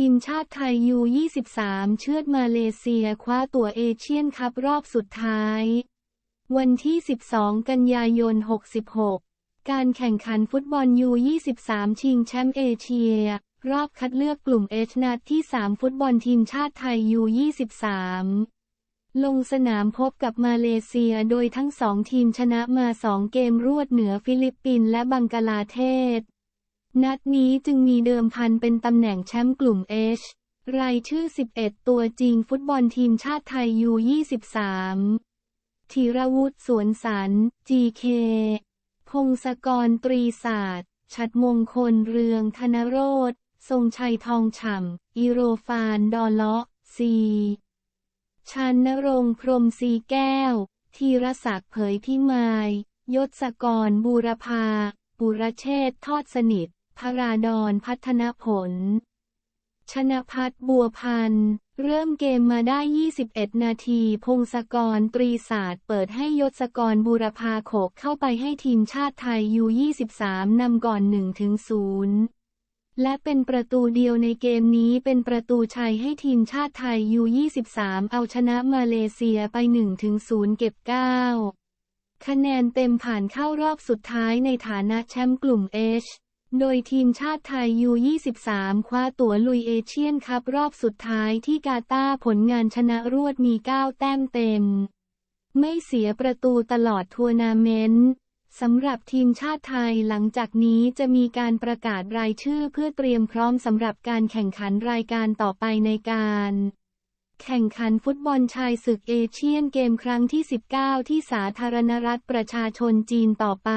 ทีมชาติไทยยู 23 เชือดมาเลเซียคว้าตั๋วเอเชียนคัพรอบสุดท้าย วันที่ 12 กันยายน 66 การแข่งขันฟุตบอลยู 23 ชิงแชมป์เอเชีย รอบคัดเลือกกลุ่มเอชนัดที่ 3 ฟุตบอลทีมชาติไทยยู 23ลงสนามพบกับมาเลเซียโดยทั้งสองทีมชนะมา2เกมรวดเหนือฟิลิปปินส์และบังกลาเทศ นัดนี้จึงมีเดิมพันเป็นตำแหน่งแชมป์กลุ่ม H รายชื่อ 11 ตัวจริงฟุตบอลทีมชาติไทยยู23ธีรวุฒิสวนสัน GK พงศกรตรีศาสตร์ ชัดมงคลเรืองธนโรธทรงชัยทองฉ่ำอีโรฟานดอเลาะซีชันนรงค์พรหมสีแก้วธีรศักดิ์เผยพิมาย ยศกรบูรพาบุรเชษฐ์ทอดสนิท พระราดอนพัฒนผล ชนะพัฒบัวพันธ์ เริ่มเกมมาได้ 21 นาที พงศกรตรีศาสตร์เปิดให้ยศกรบูรพาโขกเข้าไปให้ทีมชาติไทยยู23นำก่อน1-0และเป็นประตูเดียวในเกมนี้เป็นประตูชัยให้ทีมชาติไทยยู23 เอาชนะมาเลเซียไป 1-0 เก็บ 9 คะแนนเต็มผ่านเข้ารอบสุดท้ายในฐานะแชมป์กลุ่ม H โดยทีมชาติไทยยู23 คว้าตั๋วลุยเอเชียนคัพรอบสุดท้ายที่กาตาร์ผลงานชนะรวดมี 9 แต้มเต็ม ไม่เสียประตูตลอดทัวร์นาเมนต์สำหรับทีมชาติไทยหลังจากนี้จะมีการประกาศรายชื่อเพื่อเตรียมพร้อมสำหรับการแข่งขันรายการต่อไปในการ แข่งขันฟุตบอลชายศึกเอเชียนเกมครั้งที่ 19 ที่สาธารณรัฐประชาชนจีนต่อไป